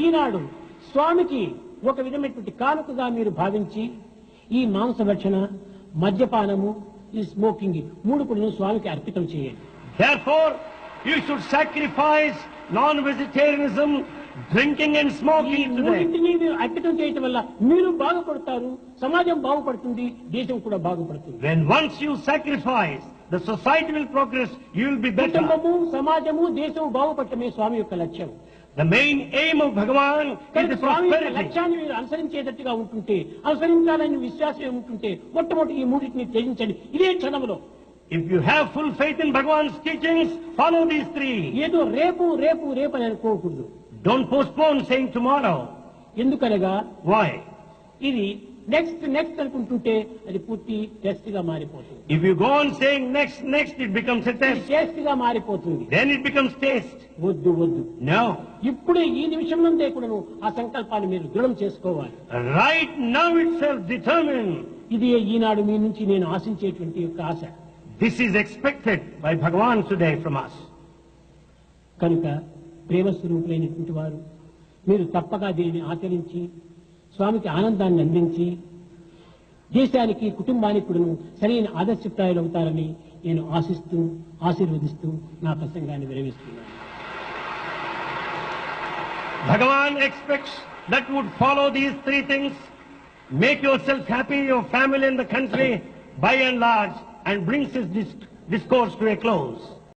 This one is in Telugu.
ఈనాడు స్వామికి ఒక విధమైనటువంటి కానుకగా మీరు భావించి ఈ మాంసభక్షణ మద్యపానము ఈ స్మోకింగ్ మూడు కూడా స్వామికి అర్పితం చేయండి Therefore, you should sacrifice non-vegetarianism, drinking and ఈ smoking today. మూడింటిని మీరు అర్పితం చేయటం వల్ల మీరు బాగుపడతారు సమాజం బాగుపడుతుంది దేశం కూడా బాగుపడుతుంది When once you sacrifice, the society will progress, you will be better. కుటుంబము సమాజము దేశం బాగుపడటమే స్వామి యొక్క లక్ష్యం The main aim of Bhagavan is కనుక the స్వామి యొక్క prosperity. లక్ష్యాన్ని మీరు అనుసరించేటట్టుగా ఉంటుంటే అనుసరించాలని విశ్వాసం ఉంటుంటే మొట్టమొదటి ఈ మూడింటిని త్యజించండి ఇదే క్షణంలో If you have full faith in Bhagavan's teachings, follow these three. ఏదో రేపు రేపు రేపు అని అనుకోకూడదు Don't postpone saying tomorrow. ఎందుకనగా Why? ఇది నెక్స్ట్ నెక్స్ట్ అనుకుంటుంటే అది పూర్తి టెస్ట్గా మారిపోతుంది If you go on saying next, next, it becomes a ఇది test. టేస్ట్గా మారిపోతుంది Then it becomes taste. వద్దు వద్దు No. ఇప్పుడే ఈ నిమిషం నుండే కూడాను ఆ సంకల్పాన్ని మీరు దృఢం చేసుకోవాలి Right now itself determine. ఇది ఈనాడు మీ నుంచి నేను ఆశించేటువంటి యొక్క ఆశ This is expected by Bhagavan today from us. కనుక ప్రేమ స్వరూపులైనటువంటి వారు మీరు తప్పగా దీనిని ఆచరించి స్వామికి ఆనందాన్ని అందించి దేశానికి కుటుంబానికి ఇప్పుడు సరైన ఆదర్శప్రాయులు అవుతారని నేను ఆశిస్తూ ఆశీర్వదిస్తూ నా ప్రసంగాన్ని విరమిస్తున్నాను. Bhagawan expects that would follow these three things. Make yourself happy your family in the country by and large and brings this discourse to a close.